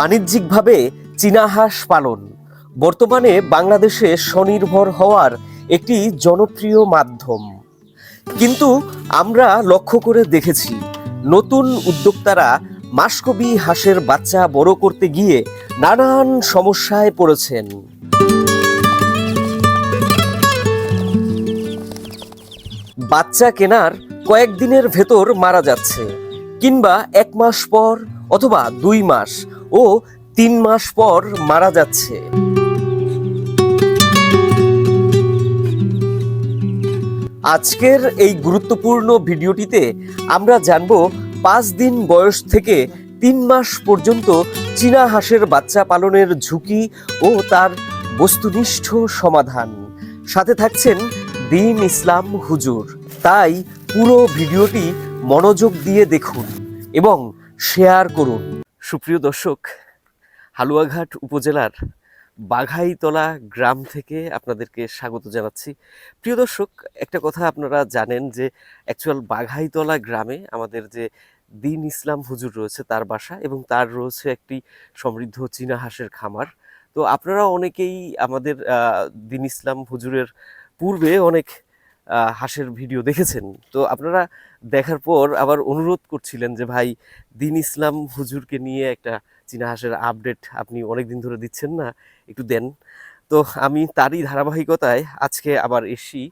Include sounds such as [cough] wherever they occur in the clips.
বাণিজ্যিকভাবে চীনা হাঁস পালন। বর্তমানে বাংলাদেশে স্বনির্ভর হওয়ার একটি জনপ্রিয় মাধ্যম। কিন্তু আমরা লক্ষ্য করে দেখেছি, নতুন উদ্যোক্তারা মাসকবি হাঁসের বাচ্চা বড় করতে গিয়ে নানান সমস্যায় পড়েছেন। বাচ্চা কেনার কয়েকদিনের ভেতর মারা যাচ্ছে, কিংবা এক মাস পর অথবা দুই মাস ও তিন মাস পর মারা যাচ্ছে। আজকের এই গুরুত্বপূর্ণ ভিডিওটিতে আমরা জানব পাঁচ দিন বয়স থেকে তিন মাস পর্যন্ত চীনা হাঁসের বাচ্চা পালনের ঝুঁকি ও তার বস্তুনিষ্ঠ সমাধান। সাথে থাকছেন দিন ইসলাম হুজুর। তাই পুরো ভিডিওটি মনোযোগ দিয়ে দেখুন এবং শেয়ার করুন। সুপ্রিয় দর্শক, হালুয়াঘাট উপজেলার বাঘাইতলা গ্রাম থেকে আপনাদেরকে স্বাগত জানাচ্ছি। প্রিয় দর্শক, একটা কথা আপনারা জানেন যে অ্যাকচুয়াল বাঘাইতলা গ্রামে আমাদের যে দিন ইসলাম হুজুর রয়েছে তার বাসা এবং তার রয়েছে একটি সমৃদ্ধ চীনা হাঁসের খামার। তো আপনারা অনেকেই আমাদের দিন ইসলাম হুজুরের পূর্বে অনেক হাঁসের ভিডিও দেখেছেন। তো আপনারা দেখার পর আবার অনুরোধ করছিলেন যে ভাই দিন ইসলাম হুজুরকে নিয়ে একটা চীনা হাঁসের আপডেট আপনি অনেক দিন ধরে দিচ্ছেন না একটু দেন। তো আমি তারই ধারাবাহিকতায় আজকে আবার এসি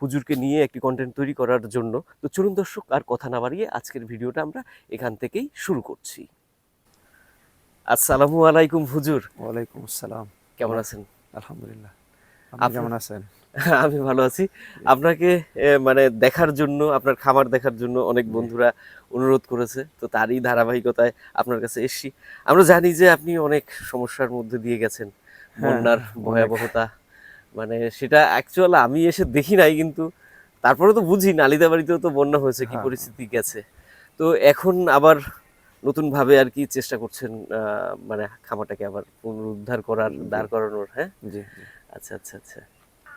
হুজুরকে নিয়ে একটি কন্টেন্ট তৈরি করার জন্য। তো চলুন দর্শক আর কথা না বাড়িয়ে আজকের ভিডিওটা আমরা এখান থেকেই শুরু করছি। আসসালামু আলাইকুম হুজুর। ওয়ালাইকুম আসসালাম। কেমন আছেন? আলহামদুলিল্লাহ। আপনি কেমন আছেন? [laughs] আমি ভালো আছি। আপনাকে মানে দেখার জন্য আপনার খামার দেখার জন্য অনেক বন্ধুরা অনুরোধ করেছে। তো তারই ধারাবাহিকতায় আপনার কাছে এসছি। আমরা জানি যে আপনি অনেক সমস্যার মধ্যে দিয়ে গেছেন। বন্যার ভয়াবহতা। মানে সেটা অ্যাকচুয়াল আমি এসে দেখি নাই কিন্তু তারপরে তো বুঝি নালিদা বাড়িতেও তো বন্যা হয়েছে কি হ্যাঁ। পরিস্থিতি গেছে। তো এখন আবার নতুন ভাবে আর কি চেষ্টা করছেন আহ, মানে খামারটাকে আবার পুনরুদ্ধার করার দাঁড় করানোর হ্যাঁ? জি। আচ্ছা আচ্ছা আচ্ছা।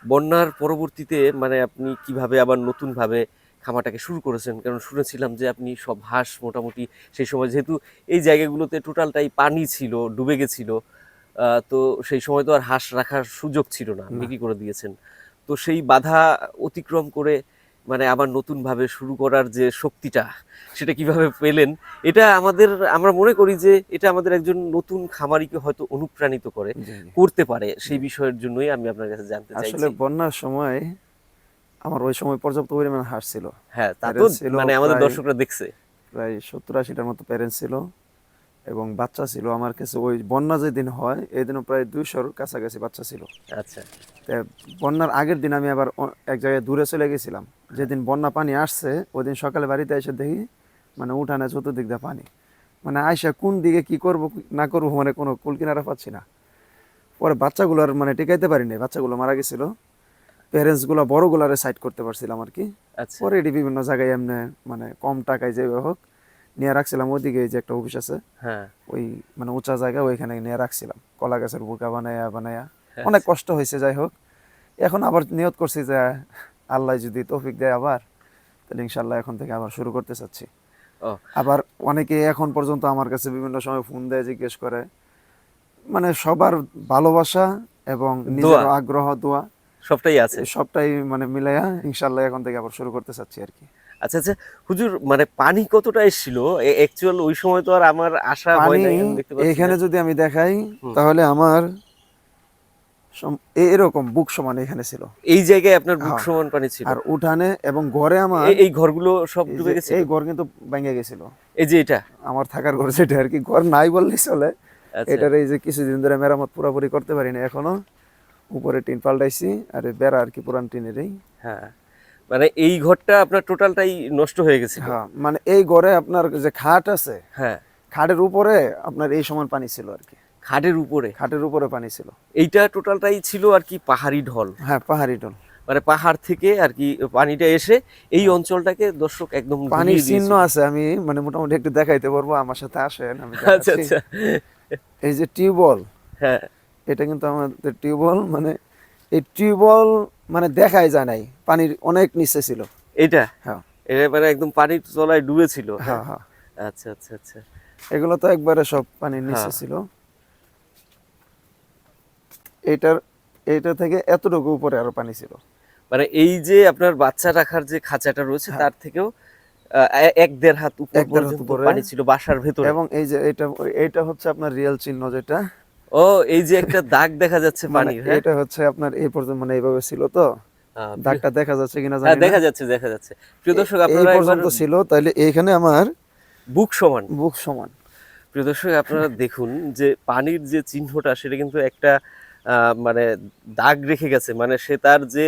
বন্যার পরবর্তীতে মানে আপনি কীভাবে আবার নতুনভাবে খামারটাকে শুরু করেছেন? কারণ শুনেছিলাম যে আপনি সব হাঁস মোটামুটি সেই সময় যেহেতু এই জায়গাগুলোতে টোটালটাই পানি ছিল ডুবে গেছিল তো সেই সময় তো আর হাঁস রাখার সুযোগ ছিল না। বিক্রি করে দিয়েছেন? তো সেই বাধা অতিক্রম করে মানে আবার নতুন ভাবে শুরু করার যে শক্তিটা সেটা কীভাবে পেলেন? এটা আমাদের আমরা মনে করি যে এটা আমাদের একজন নতুন খামারিকে হয়তো অনুপ্রাণিত করে। করতে পারে। সেই বিষয়ের জন্যই আমি আপনার কাছে জানতে চাইছি। আসলে বন্যার সময় আমার ওই সময় পর্যাপ্ত পরিমাণ হাঁস ছিল। হ্যাঁ তা তো মানে আমাদের দর্শকরা দেখছে। প্রায় সত্তর আশিটার মতো প্যারেন্টস ছিল। এবং বাচ্চা ছিল আমার কাছে ওই বন্যা যেদিন হয় এই দিনও প্রায় দুইশোর কাছাকাছি বাচ্চা ছিল। আচ্ছা। বন্যার আগের দিন আমি আবার এক জায়গায় দূরে চলে গেছিলাম। যেদিন বন্যা পানি আসছে ওই দিন সকালে বাড়িতে এসে দেখি মানে উঠানে চতুর্দিক দিয়ে পানি। মানে আয়সা কোন দিকে কি করব না করব মানে কোনো কুল কিনারা পাচ্ছি না। পরে বাচ্চাগুলো আর মানে টিকাইতে পারিনি বাচ্চাগুলো মারা গেছিল। প্যারেন্টসগুলো বড়গুলারে সাইড করতে পারছিলাম আর কি। আচ্ছা। পরে এটি বিভিন্ন জায়গায় এমনি মানে কম টাকায় যে হোক নিয়ে রাখছিলাম ওদিকে যে একটা অফিস আছে। হ্যাঁ। ওই মানে উঁচা জায়গা ওইখানে নিয়ে রাখছিলাম। কলা গাছের বুকা বানায়া বানায়া। হ্যাঁ, অনেক কষ্ট হয়েছে যাই হোক। এখন আবার নিয়ত করছি যে আল্লাহ যদি তৌফিক দেয় আবার তাহলে ইনশাল্লাহ এখন থেকে আবার শুরু করতে চাচ্ছি। আবার অনেকে এখন পর্যন্ত আমার কাছে বিভিন্ন সময় ফোন দেয় জিজ্ঞেস করে। মানে সবার ভালোবাসা এবং নিজের আগ্রহ দোয়া। সবটাই আছে। সবটাই মানে মিলাইয়া ইনশাল্লাহ এখন থেকে আবার শুরু করতে চাচ্ছি আর কি। আচ্ছা আচ্ছা হুজুর মানে পানি কতটা এসেছিল? অ্যাকচুয়াল ওই সময় তো আর আমার আশা হয় পানি নাই এখানে যদি আমি দেখাই তাহলে আমার এরকম বুক সমান এখানে ছিল। এই জায়গায় আপনার বুক হ্যাঁ। সমান পানি ছিল? আর উঠানে এবং ঘরে আমার এই ঘরগুলো সব ডুবে গেছে এই ঘর কিন্তু ভেঙে গেছিল। এই যে এটা? আমার থাকার ঘর সেটা আর কি ঘর নাই বললেই চলে। আচ্ছা। এটার এই যে কিছুদিন ধরে মেরামত পুরোপুরি করতে পারিনি এখনও। উপরে টিন পাল্টাইছি আর বেড়া আর কি পুরান টিনেরই। হ্যাঁ। মানে এই ঘরটা আপনার টোটালটাই নষ্ট হয়ে গেছে হ্যাঁ মানে এই ঘরে আপনার যে খাট আছে হ্যাঁ। খাটের উপরে আপনার এই সমান পানি ছিল আর কি। খাটের উপরে? খাটের উপরে পানি ছিল। এইটা টোটালটাই ছিল আর কি পাহাড়ি ঢল। হ্যাঁ পাহাড়ি ঢল। মানে পাহাড় থেকে আর কি পানিটা এসে এই অঞ্চলটাকে দর্শক একদম পানির ঘুরিয়ে চিহ্ন আছে আমি মানে মোটামুটি একটু দেখাইতে পারব আমার সাথে আসেন আমি আচ্ছা আচ্ছা। এই যে টিউবওয়েল হ্যাঁ। এটা কিন্তু আমাদের টিউবওয়েল মানে এই টিউবওয়েল মানে দেখাই যায় নাই পানির অনেক নিচে ছিল। এটা হ্যাঁ। এটা মানে একদম পানির তলায় ডুবেছিল? হ্যাঁ হ্যাঁ। আচ্ছা আচ্ছা আচ্ছা। এগুলো তো একবারে সব পানির নিচে হ্যাঁ। ছিল। এইটার এইটা থেকে এতটুকু উপরে আরও পানি ছিল। মানে এই যে আপনার বাচ্চা রাখার যে খাঁচাটা রয়েছে হ্যাঁ। তার থেকেও এক দেড় হাত উপর এক দেড় হাত পর্যন্ত উপরে। পানি ছিল বাসার ভেতরে। এবং এই যে এটা এইটা হচ্ছে আপনার রিয়েল চিহ্ন যেটা ও এই যে একটা দাগ দেখা যাচ্ছে মানে পানির হ্যাঁ? এটা হচ্ছে আপনার এই পর্যন্ত মানে এইভাবে ছিল তো? দাগটা দেখা যাচ্ছে কিনা হ্যাঁ জানি দেখা যাচ্ছে দেখা যাচ্ছে। প্রিয় দর্শক আপনারা এই পর্যন্ত ছিল তাহলে এইখানে আমার বুক সমান। বুক সমান। প্রিয় দর্শক আপনারা [laughs] দেখুন যে পানির যে চিহ্নটা সেটা কিন্তু একটা আহ, মানে দাগ রেখে গেছে। মানে সে তার যে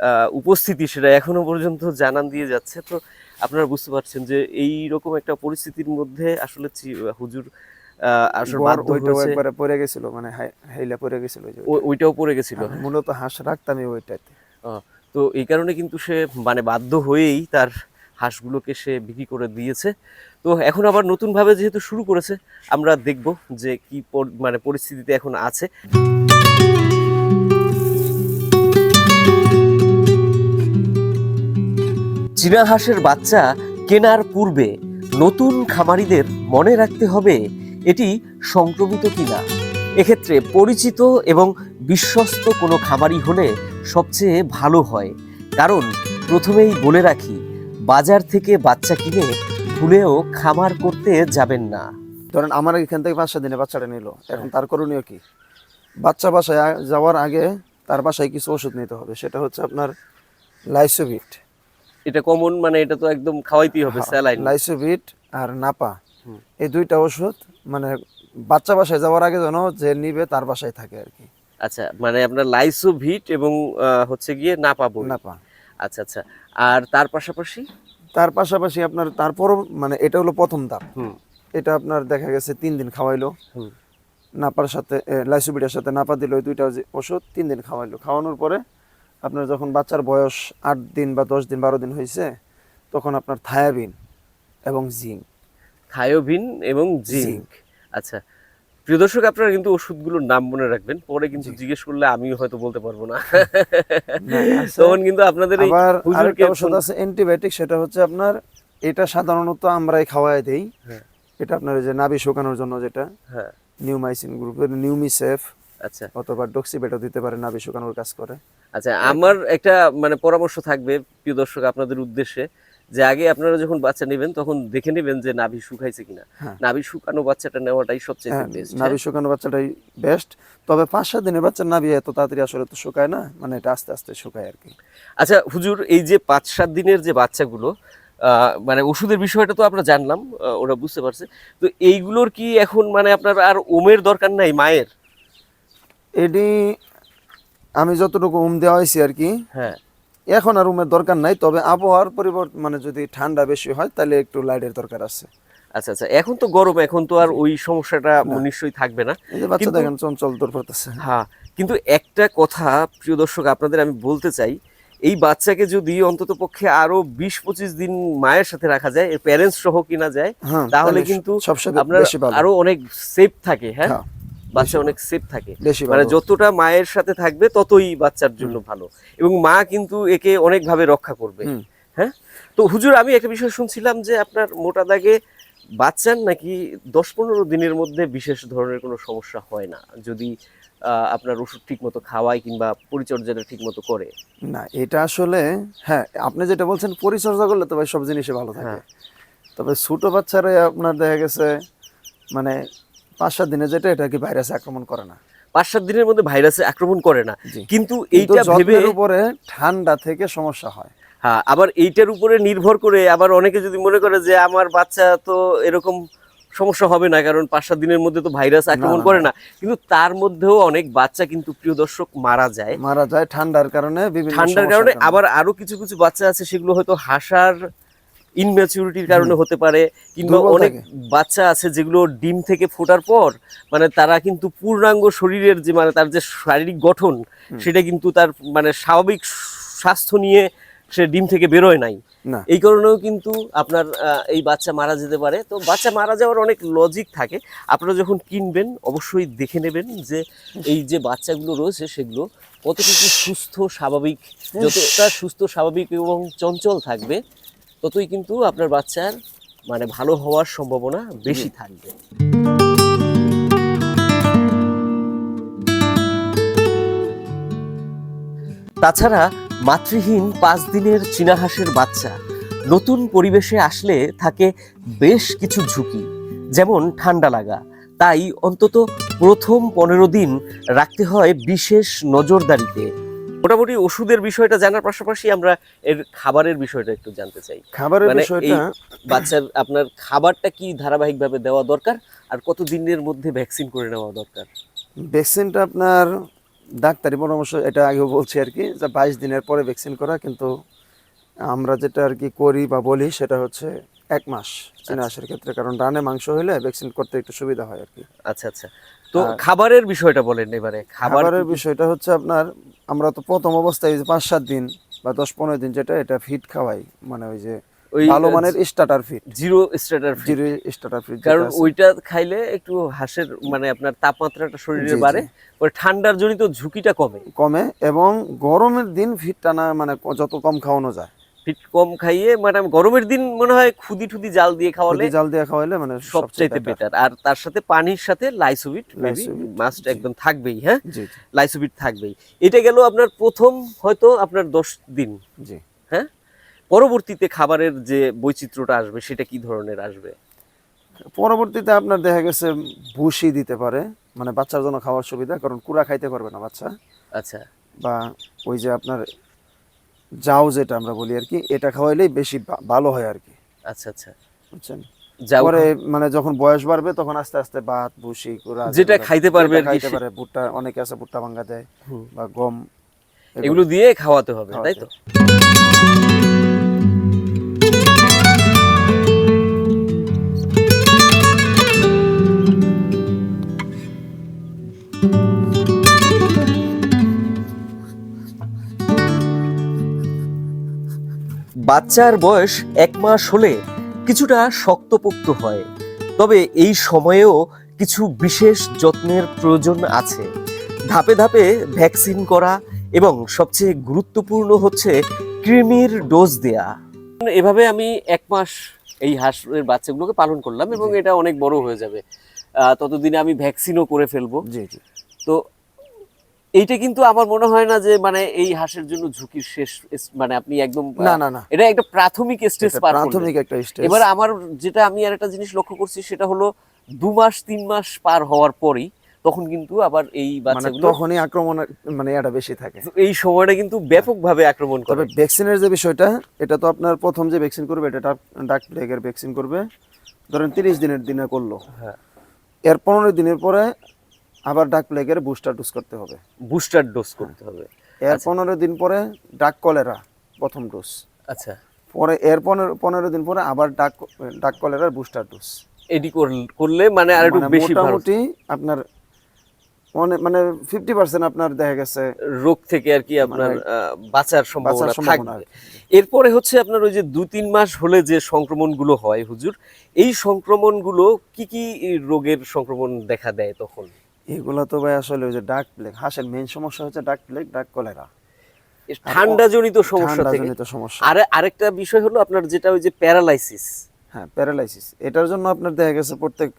আহ, উপস্থিতি সেটা এখনও পর্যন্ত জানান দিয়ে যাচ্ছে। তো আপনারা বুঝতে পারছেন যে এই রকম একটা পরিস্থিতির মধ্যে আসলে হুজুর আসলে বাধ্য হয়েছে একবারে পড়ে গেছিল মানে হাই- হাইলা পড়ে গেছিল ওইটাও পড়ে গেছিল? হ্যাঁ, মূলত হাঁস রাখতামই ওইটাতে। তো এই কারণে কিন্তু সে মানে বাধ্য হয়েই তার হাঁসগুলোকে সে বিক্রি করে দিয়েছে। তো এখন আবার নতুনভাবে যেহেতু শুরু করেছে আমরা দেখব যে কি মানে পরিস্থিতিতে এখন আছে। চীনা হাঁসের বাচ্চা কেনার পূর্বে নতুন খামারিদের মনে রাখতে হবে এটি সংক্রমিত কিনা? এক্ষেত্রে পরিচিত এবং বিশ্বস্ত কোনো খামারি হলে সবচেয়ে ভালো হয়। কারণ প্রথমেই বলে রাখি বাজার থেকে বাচ্চা কিনে ভুলেও খামার করতে যাবেন না। ধরেন আমার এখান থেকে পাঁচ সাত দিনে বাচ্চাটা নিল এখন তার করণীয় কি? বাচ্চা বাসায় যাওয়ার আগে তার বাসায় কিছু ওষুধ নিতে হবে সেটা হচ্ছে আপনার লাইসোভিট। এটা কমন মানে এটা তো একদম খাওয়াইতেই হবে স্যালাইন। লাইসোভিট আর নাপা এই দুইটা ওষুধ মানে বাচ্চা বাসায় যাওয়ার আগে যেন যে নিবে তার বাসায় থাকে আর কি। আচ্ছা মানে আপনার লাইসোভিট এবং হচ্ছে গিয়ে না পাবো না পা আচ্ছা আচ্ছা আর তার পাশাপাশি? তার পাশাপাশি আপনার তারপরও মানে এটা হলো প্রথম ধাপ। হুম। এটা আপনার দেখা গেছে তিন দিন খাওয়াইলো। নাপার সাথে লাইসোবিটার সাথে নাপা দিল ওই দুইটা যে ওষুধ তিন দিন খাওয়াইলো। খাওয়ানোর পরে আপনার যখন বাচ্চার বয়স আট দিন বা দশ দিন বারো দিন হয়েছে তখন আপনার থায়াবিন এবং জিঙ্ক। থায়োভিন এবং জিঙ্ক। আচ্ছা প্রিয় দর্শক আপনারা কিন্তু ওষুধগুলোর নাম মনে রাখবেন পরে কিন্তু জিজ্ঞেস করলে আমিও হয়তো বলতে পারব না। তখন কিন্তু আপনাদের এই হুজুরকে ওষুধ আছে অ্যান্টিবায়োটিক সেটা হচ্ছে আপনার এটা সাধারণত আমরাই খাওয়াই দেই। হ্যাঁ। এটা আপনার যে নাভি শুকানোর জন্য যেটা হ্যাঁ। নিউমাইসিন গ্রুপের নিউমিসেফ আচ্ছা। অথবা ডক্সিবেটও দিতে পারে নাভি শুকানোর কাজ করে। আচ্ছা আমার একটা মানে পরামর্শ থাকবে প্রিয় দর্শক আপনাদের উদ্দেশ্যে। যে আগে আপনারা যখন বাচ্চা নেবেন তখন দেখে নেবেন যে নাভি শুকাইছে কিনা। হ্যাঁ। নাভি শুকানো বাচ্চাটা নেওয়াটাই সবচেয়ে হ্যাঁ, বেস্ট নাভি শুকানো বাচ্চাটাই বেস্ট তবে পাঁচ সাত দিনের বাচ্চার নাভি এত তাড়াতাড়ি আসলে তো শুকায় না মানে এটা আস্তে আস্তে শুকায় আর কি। আচ্ছা হুজুর এই যে পাঁচ সাত দিনের যে বাচ্চাগুলো আহ, মানে ওষুধের বিষয়টা তো আমরা জানলাম ওরা বুঝতে পারছে। তো এইগুলোর কি এখন মানে আপনার আর ওমের দরকার নাই মায়ের? এটি আমি যতটুকু উম দেওয়া হয়েছি আর কি হ্যাঁ। এখন আর রুমের দরকার নাই তবে আবহাওয়ার পরিবর্তন মানে যদি ঠান্ডা বেশি হয় তাহলে একটু লাইটের দরকার আছে। আচ্ছা আচ্ছা এখন তো গরম এখন তো আর ওই সমস্যাটা নিশ্চয়ই থাকবে না। বাচ্চা দেখেন চঞ্চল হ্যাঁ কিন্তু একটা কথা প্রিয় দর্শক আপনাদের আমি বলতে চাই এই বাচ্চাকে যদি অন্তত পক্ষে আরও বিশ পঁচিশ দিন মায়ের সাথে রাখা যায় প্যারেন্টস সহ কিনা যায় হ্যাঁ তাহলে কিন্তু সবসময় আপনার আরও অনেক সেফ থাকে হ্যাঁ? হ্যাঁ, বাচ্চা অনেক সেফ থাকে। মানে যতটা মায়ের সাথে থাকবে ততই বাচ্চার জন্য ভালো। এবং মা কিন্তু একে অনেকভাবে রক্ষা করবে। হ্যাঁ? তো হুজুর আমি একটা বিষয় শুনছিলাম যে আপনার মোটা দাগে বাচ্চার নাকি দশ পনেরো দিনের মধ্যে বিশেষ ধরনের কোনো সমস্যা হয় না? যদি আহ, আপনার ওষুধ ঠিক মতো খাওয়ায় কিংবা পরিচর্যাটা ঠিক মতো করে। না এটা আসলে হ্যাঁ আপনি যেটা বলছেন পরিচর্যা করলে তো ভাই সব জিনিসই ভালো থাকে। হ্যাঁ। তবে ছোট বাচ্চারা আপনার দেখা গেছে মানে পাঁচ সাত দিনে যেটা এটা কি ভাইরাসে আক্রমণ করে না? পাঁচ সাত দিনের মধ্যে ভাইরাসে আক্রমণ করে না। কিন্তু এইটা ভেবে উপরে ঠান্ডা থেকে সমস্যা হয়। হ্যাঁ আবার এইটার উপরে নির্ভর করে আবার অনেকে যদি মনে করে যে আমার বাচ্চা তো এরকম সমস্যা হবে না কারণ পাঁচ সাত দিনের মধ্যে তো ভাইরাস আক্রমণ করে না। কিন্তু তার মধ্যেও অনেক বাচ্চা কিন্তু প্রিয় দর্শক মারা যায়। মারা যায় ঠান্ডার কারণে ঠান্ডার কারণে। আবার আরও কিছু কিছু বাচ্চা আছে সেগুলো হয়তো হাসার ইনম্যাচুরিটির কারণে হতে পারে কিংবা অনেক বাচ্চা আছে যেগুলো ডিম থেকে ফোটার পর মানে তারা কিন্তু পূর্ণাঙ্গ শরীরের যে মানে তার যে শারীরিক গঠন সেটা কিন্তু তার মানে স্বাভাবিক স্বাস্থ্য নিয়ে সে ডিম থেকে বেরোয় নাই। এই কারণেও কিন্তু আপনার এই বাচ্চা মারা যেতে পারে। তো বাচ্চা মারা যাওয়ার অনেক লজিক থাকে। আপনারা যখন কিনবেন অবশ্যই দেখে নেবেন যে এই যে বাচ্চাগুলো রয়েছে সেগুলো কতটুকু সুস্থ স্বাভাবিক যতটা সুস্থ স্বাভাবিক এবং চঞ্চল থাকবে ততই কিন্তু আপনার বাচ্চার মানে ভালো হওয়ার সম্ভাবনা বেশি থাকবে। তাছাড়া মাতৃহীন পাঁচ দিনের চীনা হাঁসের বাচ্চা নতুন পরিবেশে আসলে থাকে বেশ কিছু ঝুঁকি যেমন ঠান্ডা লাগা। তাই অন্তত প্রথম পনেরো দিন রাখতে হয় বিশেষ নজরদারিতে। মোটামুটি ওষুধের বিষয়টা জানার পাশাপাশি আমরা এর খাবারের বিষয়টা একটু জানতে চাই। খাবারের মানে বিষয়টা বাচ্চার আপনার খাবারটা কি ধারাবাহিকভাবে দেওয়া দরকার? আর কত দিনের মধ্যে ভ্যাকসিন করে নেওয়া দরকার? ভ্যাকসিনটা আপনার ডাক্তারি পরামর্শ এটা আগেও বলছি আর কি যে বাইশ দিনের পরে ভ্যাকসিন করা কিন্তু আমরা যেটা আর কি করি বা বলি সেটা হচ্ছে এক মাস চীনা হাঁসের ক্ষেত্রে কারণ রানে মাংস হলে ভ্যাকসিন করতে একটু সুবিধা হয় আর কি আচ্ছা আচ্ছা। তো খাবারের বিষয়টা বলেন এবারে খাবারের বিষয়টা হচ্ছে আপনার আমরা তো প্রথম অবস্থায় যে পাঁচ সাত দিন বা দশ পনেরো দিন যেটা এটা ফিট খাওয়াই। মানে ওই যে ওই ভালো মানের starter fit zero starter zero starter fit কারণ ওইটা খাইলে একটু হাঁসের মানে আপনার তাপমাত্রাটা শরীরে বাড়ে পরে ঠান্ডার জনিত ঝুঁকিটা কমে। কমে এবং গরমের দিন ফিট টানা মানে যত কম খাওয়ানো যায়। ফিট কম খাইয়ে মানে গরমের দিন মনে হয় খুদি ঠুদি জাল দিয়ে খাওয়ালে জাল দিয়ে খাওয়ালে মানে সবচাইতে। বেটার আর তার সাথে পানির সাথে লাইসোবিট মাস্ট একদম থাকবেই হ্যাঁ? লাইসোবিট থাকবেই। এটা গেল আপনার প্রথম হয়তো আপনার দশ দিন জি। হ্যাঁ? পরবর্তীতে খাবারের যে বৈচিত্র্যটা আসবে সেটা কি ধরনের আসবে? পরবর্তীতে আপনার দেখা গেছে ভুসি দিতে পারে মানে বাচ্চার জন্য খাওয়ার সুবিধা কারণ কুড়া খাইতে পারবে না বাচ্চা। আচ্ছা। বা ওই যে আপনার যাও যেটা আমরা বলি আর কি এটা খাওয়াইলেই বেশি ভালো হয় আর কি। আচ্ছা আচ্ছা। বুঝছেন? যাওয়ারে পরে মানে যখন বয়স বাড়বে তখন আস্তে আস্তে ভাত ভুসি কুড়া যেটা খাইতে পারবে যেটা আর কি খাইতে পারে ভুট্টা অনেকে আছে ভুট্টা ভাঙ্গা দেয় বা গম এগুলো। দিয়ে খাওয়াতে হবে তাই তো? বাচ্চার বয়স এক মাস হলে কিছুটা শক্তপোক্ত হয়। তবে এই সময়েও কিছু বিশেষ যত্নের প্রয়োজন আছে। ধাপে ধাপে ভ্যাকসিন করা এবং সবচেয়ে গুরুত্বপূর্ণ হচ্ছে কৃমির ডোজ দেয়া। এভাবে আমি এক মাস এই হাঁসের বাচ্চাগুলোকে পালন করলাম এবং এটা অনেক বড় হয়ে যাবে। ততদিনে আমি ভ্যাকসিনও করে ফেলব। জি জি। তো এইটা কিন্তু আমার মনে হয় না যে মানে এই হাঁসের জন্য ঝুঁকির শেষ মানে আপনি একদম না না না। এটা একটা প্রাথমিক স্টেজ পার প্রাথমিক একটা স্টেজ এবার আমার যেটা আমি আর একটা জিনিস লক্ষ্য করছি সেটা হলো দু মাস তিন মাস পার হওয়ার পরেই তখন কিন্তু আবার এই মানে বাচ্চাগুলো তখনই আক্রমণ মানে এটা বেশি থাকে। এই সময়টা কিন্তু ব্যাপকভাবে আক্রমণ করে। তবে ভ্যাকসিনের যে বিষয়টা এটা তো আপনার প্রথম যে ভ্যাকসিন করবে এটা ডাক প্লেগের ভ্যাকসিন করবে ধরেন তিরিশ দিনের দিনে করল। হ্যাঁ। এর পনেরো দিনের পরে আবার ডাক প্লেগের বুস্টার ডোজ করতে হবে। বুস্টার ডোজ করতে হবে। এর আচ্ছা। পনেরো দিন পরে ডাক কলেরা প্রথম ডোজ আচ্ছা। পরে এর পনেরো পনেরো দিন পরে আবার ডাক ডাক কলেরার বুস্টার ডোজ এডি করল- মানে আর একটু মানে বেশি মোটামুটি আপনার অনেক মানে ফিফটি পার্সেন্ট আপনার দেখা গেছে। রোগ থেকে আর কি আপনার মানে সম্ভাবনা বাঁচার সম্ভাবনা থাকবে এরপরে হচ্ছে আপনার ওই যে দু তিন মাস হলে যে সংক্রমণগুলো হয় হুজুর এই সংক্রমণগুলো কি কি রোগের সংক্রমণ দেখা দেয় তখন? এগুলো তো ভাই আসলে ওই যে ডাক প্লেগ হাঁসের মেইন সমস্যা হচ্ছে ডাক প্লেগ ডাক কলেরা ঠান্ডা জনিত সমস্যা থেকে সমস্যা। আর আরেকটা বিষয় হলো আপনার যেটা ওই যে প্যারালাইসিস হ্যাঁ প্যারালাইসিস এটার জন্য আপনার দেখা গেছে প্রত্যেক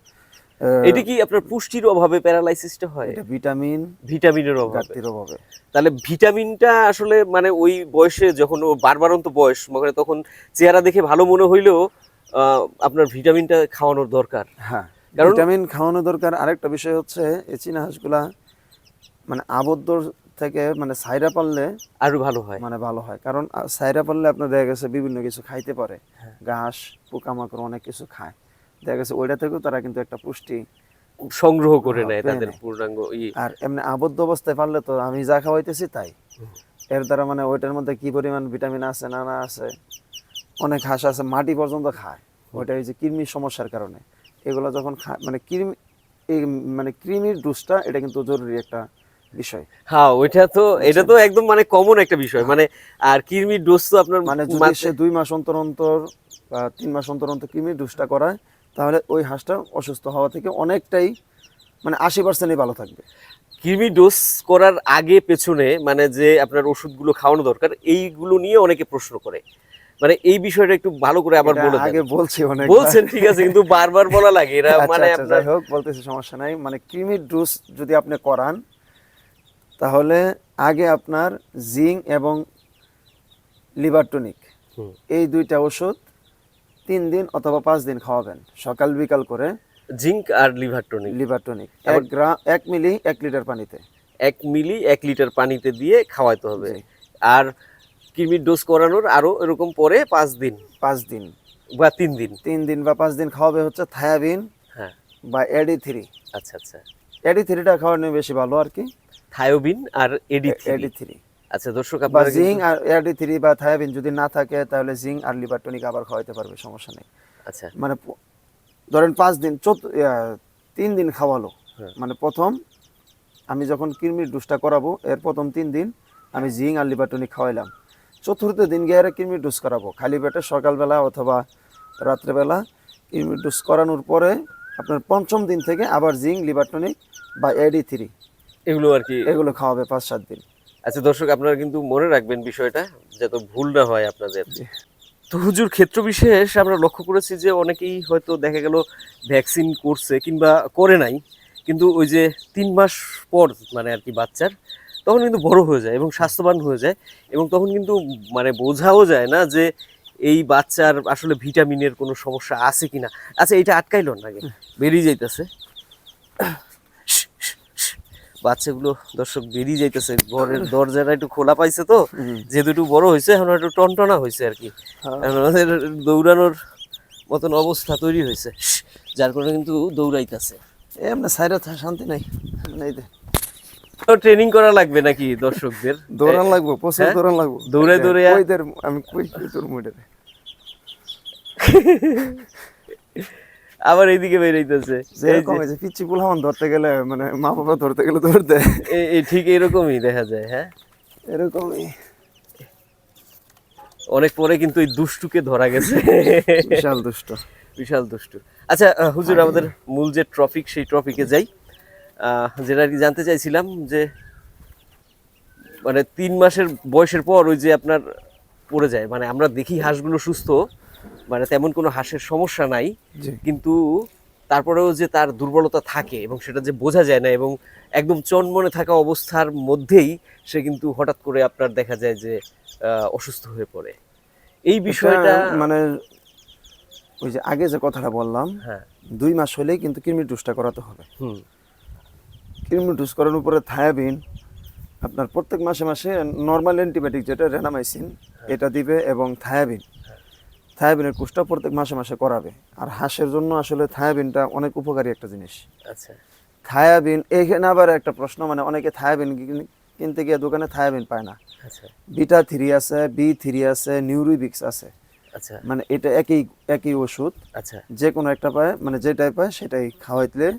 এটা কি আপনার পুষ্টির অভাবে প্যারালাইসিসটা হয়? এটা ভিটামিন ভিটামিনের অভাবে। ঘাটতির অভাবে। তাহলে ভিটামিনটা আসলে মানে ওই বয়সে যখন ও বারবারন্ত বয়স মানে তখন চেহারা দেখে ভালো মনে হইলেও আহ, আপনার ভিটামিনটা খাওয়ানোর দরকার। হ্যাঁ। ভিটামিন খাওয়ানো দরকার। আরেকটা বিষয় হচ্ছে এই চীনা হাঁসগুলা মানে আবদ্ধ থেকে মানে সাইরা পারলে আরও ভালো হয়। মানে ভালো হয়। কারণ সাইরা পারলে আপনার দেখা গেছে বিভিন্ন কিছু খাইতে পারে। হ্যাঁ। ঘাস পোকামাকড় অনেক কিছু খায়। দেখা গেছে ওইটা থেকেও তারা কিন্তু একটা পুষ্টি সংগ্রহ করে নেয় তাদের পূর্ণাঙ্গ আর এমনি আবদ্ধ অবস্থায় পারলে তো আমি যা খাওয়াইতেছি তাই। এর দ্বারা মানে ওইটার মধ্যে কি পরিমাণ ভিটামিন আছে না না আছে অনেক হাঁস আছে মাটি পর্যন্ত খায়। ওইটা এই যে কৃমির সমস্যার কারণে। এগুলো যখন মানে কৃমি এই মানে কৃমির ডোজটা এটা কিন্তু জরুরি একটা বিষয়। হ্যাঁ ওইটা তো এটা তো একদম মানে কমন একটা বিষয়। মানে আর কৃমির ডোজ তো আপনার মানে যদি সে দুই মাস অন্তর অন্তর বা তিন মাস অন্তর অন্তর কৃমির ডোজটা করায় তাহলে ওই হাঁসটা অসুস্থ হওয়া থেকে অনেকটাই মানে আশি পার্সেন্টই ভালো থাকবে। কৃমি ডোজ করার আগে পেছনে মানে যে আপনার ওষুধগুলো খাওয়ানো দরকার এইগুলো নিয়ে অনেকে প্রশ্ন করে। মানে এই বিষয়টা একটু ভালো করে আবার বলে আগে বলছি অনেক বলছেন ঠিক আছে কিন্তু বারবার বলা লাগে। এরা আচ্ছা, মানে আচ্ছা, আপনার যাই হোক বলতেছি সমস্যা নাই। মানে কৃমির ডোজ যদি আপনি করান তাহলে আগে আপনার জিঙ্ক এবং লিভার টনিক এই দুইটা ওষুধ তিন দিন অথবা পাঁচ দিন খাওয়াবেন। সকাল বিকাল করে জিঙ্ক আর লিভার টনিক। Liver tonic. এক গ্রাম এক মিলি এক লিটার পানিতে। এক মিলি এক লিটার পানিতে দিয়ে খাওয়াইতে হবে। আর কৃমির ডোজ করানোর আরও এরকম পরে পাঁচ দিন। পাঁচ দিন। বা তিন দিন। তিন দিন বা পাঁচ দিন খাওয়াবে হচ্ছে থায়াবিন হ্যাঁ। বা এডি থ্রি আচ্ছা আচ্ছা। এডি থ্রিটা খাওয়ানো বেশি ভালো আর কি। থায়োবিন আর এডি এডি থ্রি আচ্ছা দর্শক আপনারা জিঙ্ক আর এডি থ্রি বা থায়াবিন যদি না থাকে তাহলে জিং আর লিভার টনিক আবার খাওয়াইতে পারবে সমস্যা নেই। আচ্ছা। মানে ধরেন পাঁচ দিন চোদ্দ তিন দিন খাওয়ালো। হ্যাঁ। মানে প্রথম আমি যখন কৃমির ডোজটা করাবো এর প্রথম তিন দিন আমি জিং আর লিভার টনিক খাওয়াইলাম। চতুর্থ দিন গিয়ে কৃমির ডোজ করাবো। খালি পেটে সকালবেলা অথবা রাত্রেবেলা কৃমির ডোজ করানোর পরে আপনার পঞ্চম দিন থেকে আবার জিঙ্ক লিভার টনিক বা এডি থ্রি এগুলো আর কি এগুলো খাওয়াবে পাঁচ সাত দিন। আচ্ছা দর্শক আপনারা কিন্তু মনে রাখবেন বিষয়টা যাতে ভুল না হয় আপনাদের। জি। তো হুজুর ক্ষেত্র বিশেষ আমরা লক্ষ্য করেছি যে অনেকেই হয়তো দেখা গেল ভ্যাকসিন করছে কিংবা করে নাই কিন্তু ওই যে তিন মাস পর মানে আর কি বাচ্চার তখন কিন্তু বড় হয়ে যায় এবং স্বাস্থ্যবান হয়ে যায় এবং তখন কিন্তু মানে বোঝাও যায় না যে এই বাচ্চার আসলে ভিটামিনের কোনো সমস্যা আছে কিনা। আচ্ছা এটা আটকাইল না বেরিয়ে যাইতেছে। [coughs] বাচ্চাগুলো দর্শক বেরিয়ে যাইতেছে। ঘরের দরজাটা একটু খোলা পাইছে তো। যেহেতু একটু বড় হয়েছে এখন একটু টনটনা হয়েছে আর কি। হ্যাঁ। আমাদের দৌড়ানোর মতন অবস্থা তৈরি হয়েছে যার কারণে কিন্তু দৌড়াইতেছে। এমনি সাইডে শান্তি নাই। ট্রেনিং করা লাগবে নাকি দর্শকদের? [laughs] দৌড়ান লাগবো প্রচুর হ্যাঁ? দৌড়ান লাগবো। এই যে, আমি কই তোর মুডে? [laughs] আবার এইদিকে বেরাইতেছে। যেরকম এই যে পিচ্ছি পুলামান ধরতে গেলে মানে মা বাবা ধরতে গেলে ধরতে এই ঠিক এরকমই দেখা যায় হ্যাঁ? এরকমই। অনেক পরে কিন্তু এই দুষ্টুকে ধরা গেছে। বিশাল দুষ্ট। বিশাল দুষ্টু। আচ্ছা হুজুর আমাদের মূল যে ট্রফিক সেই ট্রফিকে যাই। যেটা আর কি জানতে চাইছিলাম যে মানে তিন মাসের বয়সের পর ওই যে আপনার পড়ে যায়। মানে আমরা দেখি হাঁসগুলো সুস্থ মানে তেমন কোনো হাঁসের সমস্যা নাই। কিন্তু তারপরেও যে তার দুর্বলতা থাকে এবং সেটা যে বোঝা যায় না এবং একদম চনমনে থাকা অবস্থার মধ্যেই সে কিন্তু হঠাৎ করে আপনার দেখা যায় যে অসুস্থ হয়ে পড়ে। এই বিষয়টা মানে ওই যে আগে যে কথাটা বললাম হ্যাঁ। দুই মাস হলেই কিন্তু কৃমি ডোজটা করাতে হবে। হুম। কৃমি ডোজ করানোর পরে থায়াবিন আপনার প্রত্যেক মাসে মাসে নর্মাল অ্যান্টিবায়োটিক যেটা রেনামাইসিন এটা দিবে এবং থায়াবিন। থায়াবিনের কোর্সটা প্রত্যেক মাসে মাসে করাবে। আর হাঁসের জন্য আসলে থায়াবিনটা অনেক উপকারী একটা জিনিস। আচ্ছা। থায়াবিন এখানে আবার একটা প্রশ্ন মানে অনেকে থায়াবিন কিন- কিনতে গিয়ে দোকানে থায়াবিন পায় না। আচ্ছা। বিটা থ্রি আছে বি থ্রি আছে নিউরিবিক্স আছে। আচ্ছা। মানে এটা একই একই ওষুধ। আচ্ছা। যে কোনো একটা পায় মানে যেটাই পায় সেটাই খাওয়াইলে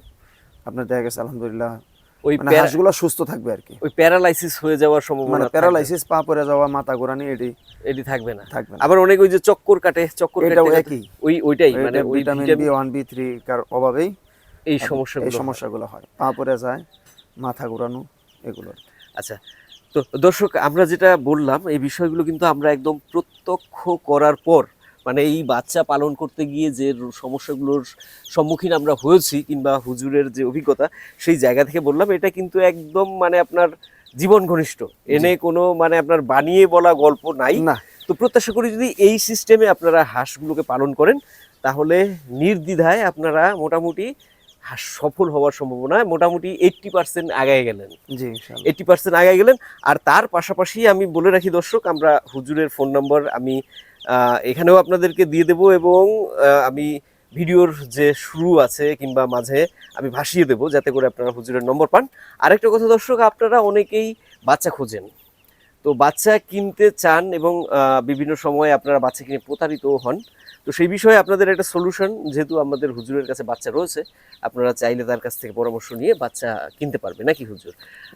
আপনার দেখা গেছে আলহামদুলিল্লাহ ওই মানে হাঁসগুলো সুস্থ থাকবে আর কি। ওই প্যারালাইসিস হয়ে যাওয়ার সম্ভাবনা মানে প্যারালাইসিস পা পড়ে যাওয়া মাথা ঘোরানি এটি এটি থাকবে না। থাকবে আবার অনেক ওই যে চক্কর কাটে চক্কর এটাও কাটে একই। ওই ওইটাই মানে vitamin B one B three কার অভাবেই এই এই সমস্যাগুলো হয়। সমস্যাগুলো হয়। পা পড়ে যায় মাথা ঘোরানো এগুলো আচ্ছা তো দর্শক আমরা যেটা বললাম এই বিষয়গুলো কিন্তু আমরা একদম প্রত্যক্ষ করার পর মানে এই বাচ্চা পালন করতে গিয়ে যে সমস্যাগুলোর সম্মুখীন আমরা হয়েছি কিংবা হুজুরের যে অভিজ্ঞতা সেই জায়গা থেকে বললাম এটা কিন্তু একদম মানে আপনার জীবন ঘনিষ্ঠ। এনে কোনো মানে আপনার বানিয়ে বলা গল্প নাই। না। তো প্রত্যাশা করি যদি এই সিস্টেমে আপনারা হাঁসগুলোকে পালন করেন তাহলে নির্দ্বিধায় আপনারা মোটামুটি হাঁস সফল হওয়ার সম্ভাবনা মোটামুটি এইট্টি পার্সেন্ট আগায় গেলেন। জি এইট্টি পার্সেন্ট আগায় গেলেন। আর তার পাশাপাশি আমি বলে রাখি দর্শক আমরা হুজুরের ফোন নম্বর আমি এখানেও আপনাদেরকে দিয়ে দেব এবং আমি ভিডিওর যে শুরু আছে কিংবা মাঝে আমি ভাসিয়ে দেব যাতে করে আপনারা হুজুরের নম্বর পান। আরেকটা কথা দর্শক আপনারা অনেকেই বাচ্চা খোঁজেন। তো বাচ্চা কিনতে চান এবং বিভিন্ন সময় আপনারা বাচ্চা কিনে প্রতারিত হন। তো সেই বিষয়ে আপনাদের একটা সলিউশন যেহেতু আমাদের হুজুরের কাছে বাচ্চা রয়েছে আপনারা চাইলে তার কাছ থেকে পরামর্শ নিয়ে বাচ্চা কিনতে পারবে নাকি হুজুর?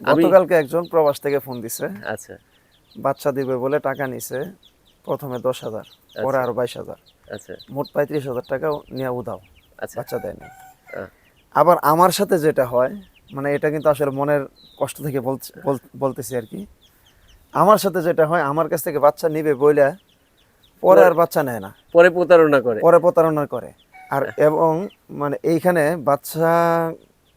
আমি গতকালকে একজন প্রবাস থেকে ফোন দিছে। আচ্ছা। বাচ্চা দিবে বলে টাকা নিছে। প্রথমে দশ হাজার পরে আরও বাইশ হাজার। আচ্ছা। মোট পঁয়ত্রিশ হাজার টাকা নিয়ে উধাও আচ্ছা। বাচ্চা দেয়নি আহ। আবার আমার সাথে যেটা হয় মানে এটা কিন্তু আসলে মনের কষ্ট থেকে বলতেছি আর কি। আমার সাথে যেটা হয় আমার কাছ থেকে বাচ্চা নিবে বইলে পরে আর বাচ্চা নেয় না। পরে প্রতারণা করে। পরে প্রতারণা করে। আর এবং মানে এইখানে বাচ্চা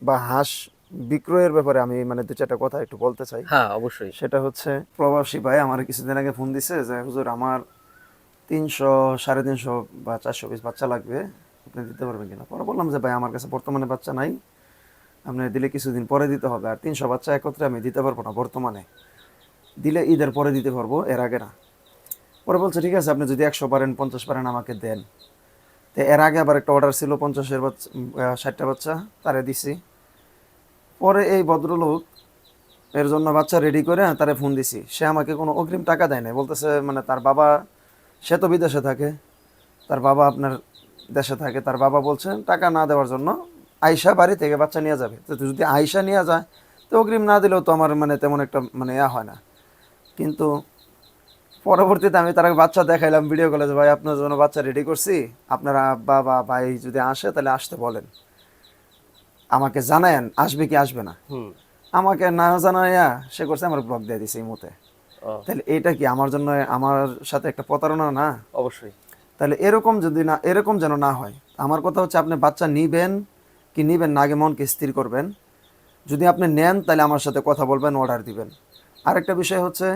বা হাঁস বিক্রয়ের ব্যাপারে আমি মানে দু চারটা কথা একটু বলতে চাই। হ্যাঁ অবশ্যই। সেটা হচ্ছে প্রবাসী ভাই আমার কিছুদিন আগে ফোন দিছে যে হুজুর আমার তিনশো সাড়ে তিনশো বা চারশো পিস বাচ্চা লাগবে। আপনি দিতে পারবেন কিনা? পরে বললাম যে ভাই আমার কাছে বর্তমানে বাচ্চা নাই। আপনি দিলে কিছুদিন পরে দিতে হবে। আর তিনশো বাচ্চা একত্রে আমি দিতে পারব না বর্তমানে। দিলে ঈদের পরে দিতে পারব এর আগে না। পরে বলছে ঠিক আছে আপনি যদি একশো পারেন পঞ্চাশ পারেন আমাকে দেন। তো এর আগে আবার একটা অর্ডার ছিল পঞ্চাশের বাচ্চা ষাটটা বাচ্চা তারে দিছি। পরে এই ভদ্রলোক এর জন্য বাচ্চা রেডি করে তারে ফোন দিছি। সে আমাকে কোনো অগ্রিম টাকা দেয় না বলতেছে মানে তার বাবা, সে তো বিদেশে থাকে। তার বাবা আপনার দেশে থাকে। তার বাবা বলছেন টাকা না দেওয়ার জন্য আয়সা বাড়ি থেকে বাচ্চা নিয়ে যাবে। তো যদি আয়সা নিয়ে যায়, তো অগ্রিম না দিলেও তো আমার মানে তেমন একটা মানে ইয়া হয় না। কিন্তু পরবর্তীতে আমি তার বাচ্চা দেখাইলাম ভিডিও কলে যে, ভাই, আপনার জন্য বাচ্চা রেডি করছি। আপনারা বাবা ভাই যদি আসে, তাহলে আসতে বলেন। আমাকে জানায়েন আসবে কি আসবে না। আমাকে না জানাইয়া সে করছে আমার ব্লক দিয়ে দিছে এই মুহূর্তে। তাহলে এটা কি আমার জন্য আমার সাথে একটা প্রতারণা না? অবশ্যই। তাহলে এরকম যদি না এরকম যেন না হয় আমার কথা হচ্ছে আপনি বাচ্চা নিবেন কি নিবেন না আগে মনকে স্থির করবেন। যদি আপনি নেন তাহলে আমার সাথে কথা বলবেন অর্ডার দিবেন। আরেকটা বিষয় হচ্ছে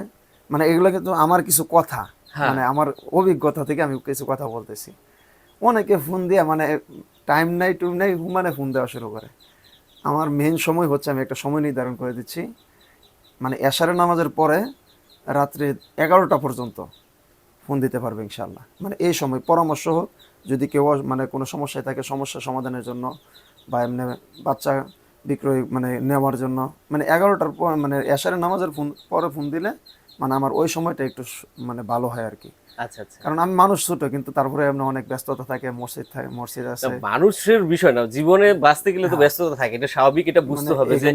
মানে এগুলো কিন্তু আমার কিছু কথা হ্যাঁ। মানে আমার অভিজ্ঞতা থেকে আমি কিছু কথা বলতেছি। অনেকে ফোন দিয়ে মানে টাইম নাই টুম নাই মানে ফোন দেওয়া শুরু করে। আমার মেন সময় হচ্ছে আমি একটা সময় নির্ধারণ করে দিচ্ছি। মানে এশারের নামাজের পরে রাত্রে এগারোটা পর্যন্ত ফোন দিতে পারবে ইনশাল্লাহ মানে এই সময় পরামর্শ হোক, যদি কেউ মানে কোনো সমস্যায় থাকে, সমস্যা সমাধানের জন্য বা এমনি বাচ্চা বিক্রয় মানে নেওয়ার জন্য মানে এগারোটার পর মানে এশারের নামাজের ফোন পরে ফোন দিলে মানে আমার ওই সময়টা একটু মানে ভালো হয় আর কি। আচ্ছা আচ্ছা। কারণ আমি মানুষ ছোট কিন্তু তারপরে এমনি অনেক ব্যস্ততা থাকে মসজিদ থাকে মসজিদ আছে। মানুষের বিষয় না জীবনে বাঁচতে গেলে তো ব্যস্ততা থাকে এটা স্বাভাবিক এটা বুঝতে মানে হবে যে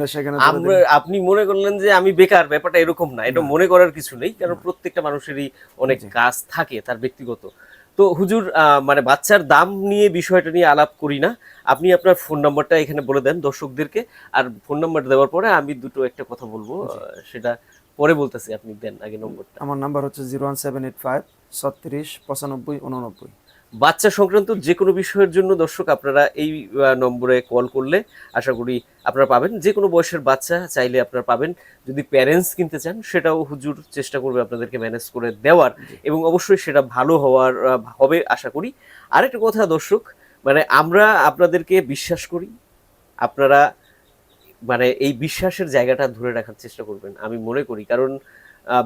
আপনি মনে করলেন যে আমি বেকার ব্যাপারটা এরকম না এটা মনে করার কিছু নেই কারণ প্রত্যেকটা মানুষেরই অনেক কাজ থাকে তার ব্যক্তিগত। তো হুজুর আহ, মানে বাচ্চার দাম নিয়ে বিষয়টা নিয়ে আলাপ করি না আপনি আপনার ফোন নাম্বারটা এখানে বলে দেন দর্শকদেরকে আর ফোন নাম্বার দেওয়ার পরে আমি দুটো একটা কথা বলব সেটা পরে বলতেছি আপনি দেন আগে নম্বরটা। আমার নাম্বার হচ্ছে zero one seven eight five ছত্রিশ পঁচানব্বই উননব্বই। বাচ্চা সংক্রান্ত যে কোনো বিষয়ের জন্য দর্শক আপনারা এই নম্বরে কল করলে আশা করি আপনারা পাবেন। যে কোনো বয়সের বাচ্চা চাইলে আপনারা পাবেন। যদি প্যারেন্টস কিনতে চান সেটাও হুজুর চেষ্টা করবে আপনাদেরকে ম্যানেজ করে দেওয়ার এবং অবশ্যই সেটা ভালো হওয়ার হবে আশা করি। আরেকটা কথা দর্শক মানে আমরা আপনাদেরকে বিশ্বাস করি আপনারা মানে এই বিশ্বাসের জায়গাটা ধরে রাখার চেষ্টা করবেন আমি মনে করি। কারণ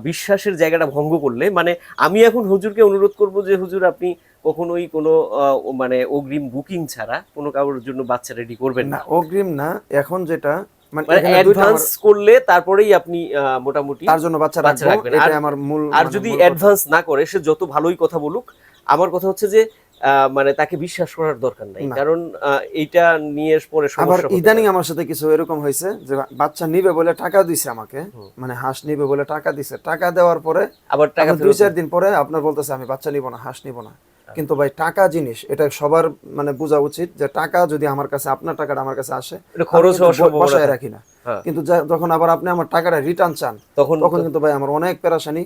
বিশ্বাসের জায়গাটা ভঙ্গ করলে মানে আমি এখন হুজুরকে অনুরোধ করব যে হুজুর আপনি কখনোই কোনো মানে অগ্রিম বুকিং ছাড়া কোনো কারোর জন্য বাচ্চা রেডি করবেন না অগ্রিম না এখন যেটা মানে মানে অ্যাডভান্স করলে তারপরেই আপনি মোটামুটি তার জন্য বাচ্চা বাচ্চা রাখব রাখবেন। এটাই আমার মূল আর মানে যদি। অ্যাডভান্স না করে সে যত ভালোই কথা বলুক আমার কথা হচ্ছে যে মানে তাকে বিশ্বাস করার দরকার নাই। কারণ এইটা নিয়ে পরে আবার ইদানিং আমার সাথে কিছু এরকম হয়েছে যে বাচ্চা নিবে বলে টাকা দিছে আমাকে মানে হাঁস নিবে বলে টাকা দিছে। টাকা দেওয়ার পরে আবার টাকা দুই চার দিন পরে আপনার বলতেছে আমি বাচ্চা নিব না হাঁস নিব না। কিন্তু ভাই টাকা জিনিস এটা সবার মানে বোঝা উচিত যে টাকা যদি আমার কাছে আপনার টাকাটা আমার কাছে আসে খরচ বসায় রাখি না। হ্যাঁ। কিন্তু যখন আবার আপনি আমার টাকাটা রিটার্ন চান তখন তখন কিন্তু ভাই আমার অনেক পেরাশানি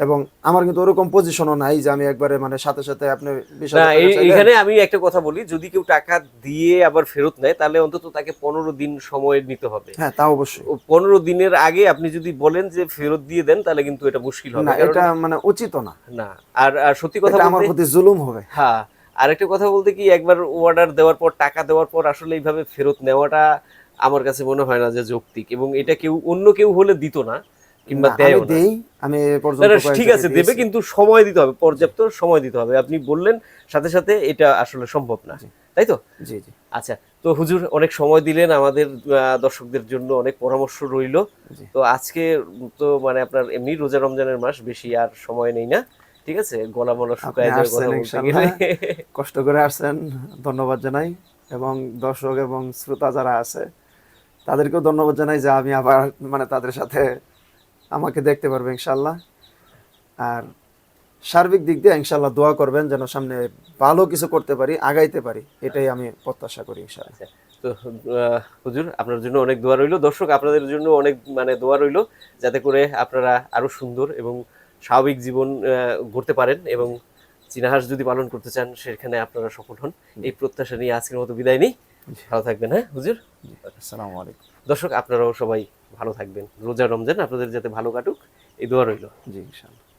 এবং আমার কিন্তু ওরকম পজিশনও নাই যে আমি একবারে মানে সাথে সাথে আপনি বিশ না হাজার টাকা এই- চাইলেন। এইখানে আমি একটা কথা বলি যদি কেউ টাকা দিয়ে আবার ফেরত নেয় তাহলে অন্তত তাকে পনেরো দিন সময় নিতে হবে। হ্যাঁ তা অবশ্যই। পনেরো দিনের আগে আপনি যদি বলেন যে ফেরত দিয়ে দেন তাহলে কিন্তু এটা মুশকিল হবে। না এটা মানে উচিত না। না আর আর সত্যি কথা আমার প্রতি জুলুম হবে। হ্যাঁ আরেকটা কথা বলতে কি একবার অর্ডার দেওয়ার পর টাকা দেওয়ার পর আসলে এইভাবে ফেরত নেওয়াটা আমার কাছে মনে হয় না যে যৌক্তিক এবং এটা কেউ অন্য কেউ হলে দিত না। কিংবা না, আমি পর্যন্ত ঠিক আছে দেবে কিন্তু সময় দিতে হবে পর্যাপ্ত সময় দিতে হবে। আপনি বললেন সাথে সাথে এটা আসলে সম্ভব না। তাই তো? জি জি। আচ্ছা তো হুজুর অনেক সময় দিলেন আমাদের দর্শকদের জন্য অনেক পরামর্শ রইল। তো আজকে তো মানে আপনার এমনি রোজা রমজানের মাস বেশি আর সময় নেই না। ঠিক আছে? গলা মলা শুকায় যায় আসছেন বলতে গেলে। কষ্ট করে আসছেন ধন্যবাদ জানাই। এবং দর্শক এবং শ্রোতা যারা আছে তাদেরকেও ধন্যবাদ জানাই যে আমি আবার মানে তাদের সাথে আমাকে দেখতে পারবে ইনশাল্লাহ আর সার্বিক দিক দিয়ে ইনশাল্লাহ দোয়া করবেন যেন সামনে ভালো কিছু করতে পারি আগাইতে পারি এটাই আমি প্রত্যাশা করি ইনশাল্লাহ আচ্ছা, তো হুজুর আপনার জন্য অনেক দোয়া রইল। দর্শক আপনাদের জন্য অনেক মানে দোয়া রইল যাতে করে আপনারা আরও সুন্দর এবং স্বাভাবিক জীবন গড়তে পারেন এবং চীনাহাস যদি পালন করতে চান সেখানে আপনারা সফল হন। এই প্রত্যাশা নিয়ে আজকের মতো বিদায় নিই। ভালো থাকবেন হ্যাঁ হুজুর? আসসালামু আলাইকুম। দর্শক, আপনারাও সবাই ভালো থাকবেন। রোজা রমজান আপনাদের যাতে ভালো কাটুক, এই দোয়া রইল। জি, ইনশাআল্লাহ।